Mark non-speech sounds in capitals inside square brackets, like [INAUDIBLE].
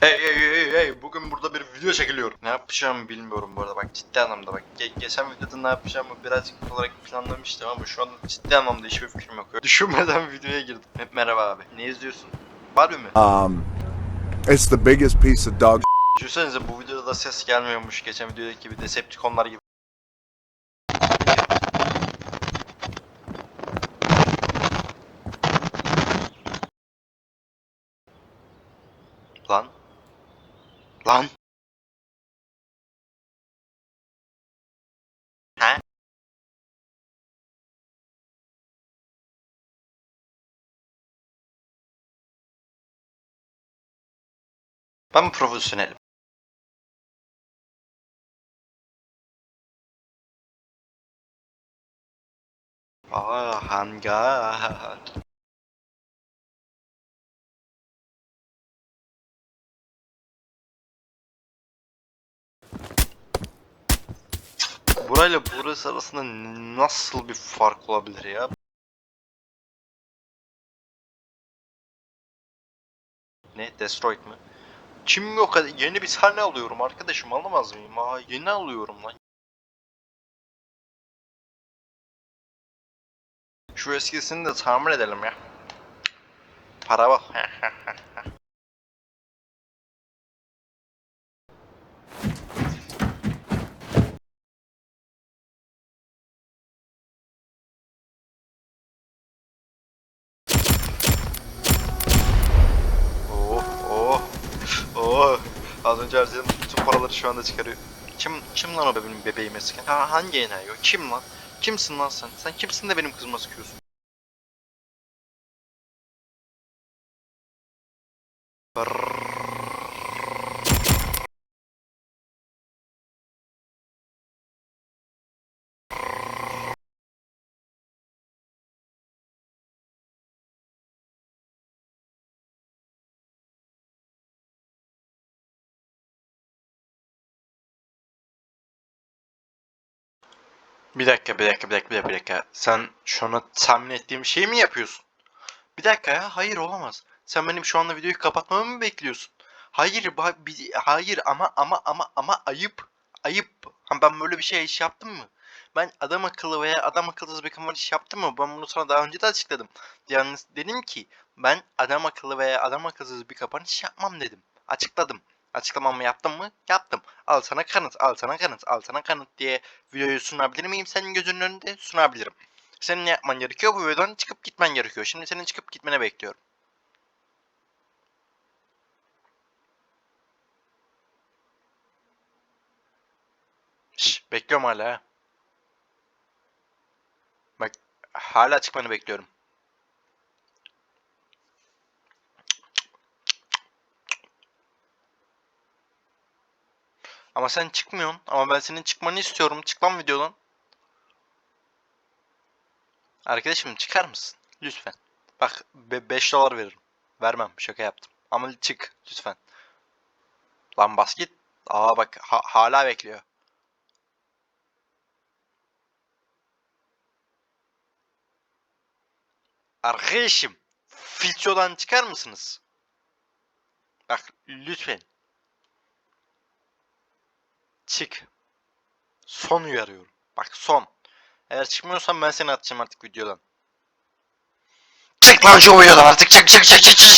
Hey hey hey hey bugün burada bir video çekiliyor. Ne yapacağımı bilmiyorum bu arada bak ciddi anlamda bak. Ge- geçen videoda ne yapacağımı birazcık olarak planlamıştım ama şu an ciddi anlamda hiçbir fikrim yok. [LAUGHS] Düşünmeden videoya girdim. Hep merhaba abi. Ne izliyorsun? Var mı? Um, it's the biggest piece of dog Düşünsenize bu videoda da ses gelmiyormuş geçen videodaki gibi Decepticonlar gibi. Lan. Lan. He? Ben profesyonelim. Aa hangar. Burayla burası arasında nasıl bir fark olabilir ya? Ne? Destroyed mı? Kim yok? Yeni bir sahne alıyorum arkadaşım alamaz mıyım? Aa yeni alıyorum lan. Şu eskisini de tamir edelim ya. Para bak. [LAUGHS] oh. Az önce harcadığım bütün paraları şu anda çıkarıyor. Kim kim lan o benim bebeğime sıkan? Ha, hangi enayi o? Kim lan? Kimsin lan sen? Sen kimsin de benim kızıma sıkıyorsun? Bir dakika, bir dakika, bir dakika, bir dakika. Sen şu anda tahmin ettiğim şeyi mi yapıyorsun? Bir dakika ya, hayır olamaz. Sen benim şu anda videoyu kapatmamı mı bekliyorsun? Hayır, hayır ama ama ama ama ayıp. Ayıp. Ben böyle bir şey iş yaptım mı? Ben adam akıllı veya adam akılsız bir kamerayı iş yaptım mı? Ben bunu sana daha önce de açıkladım. Yalnız dedim ki ben adam akıllı veya adam akılsız bir kapanış yapmam dedim. Açıkladım. Açıklamamı yaptım mı? Yaptım. Al sana kanıt, al sana kanıt, al sana kanıt diye videoyu sunabilir miyim senin gözünün önünde? Sunabilirim. Senin ne yapman gerekiyor? Bu videodan çıkıp gitmen gerekiyor. Şimdi senin çıkıp gitmeni bekliyorum. Şş, bekliyorum hala. ha. Bak hala çıkmanı bekliyorum. Ama sen çıkmıyorsun. Ama ben senin çıkmanı istiyorum. Çık lan videodan. Arkadaşım çıkar mısın? Lütfen. Bak 5 dolar veririm. Vermem. Şaka yaptım. Ama çık lütfen. Lan bas git. Aa bak ha- hala bekliyor. Arkadaşım. Filtrodan çıkar mısınız? Bak lütfen. Çık. Son uyarıyorum. Bak son. Eğer çıkmıyorsan ben seni atacağım artık videodan. Çık lan şu videodan artık çık çık çık çık çık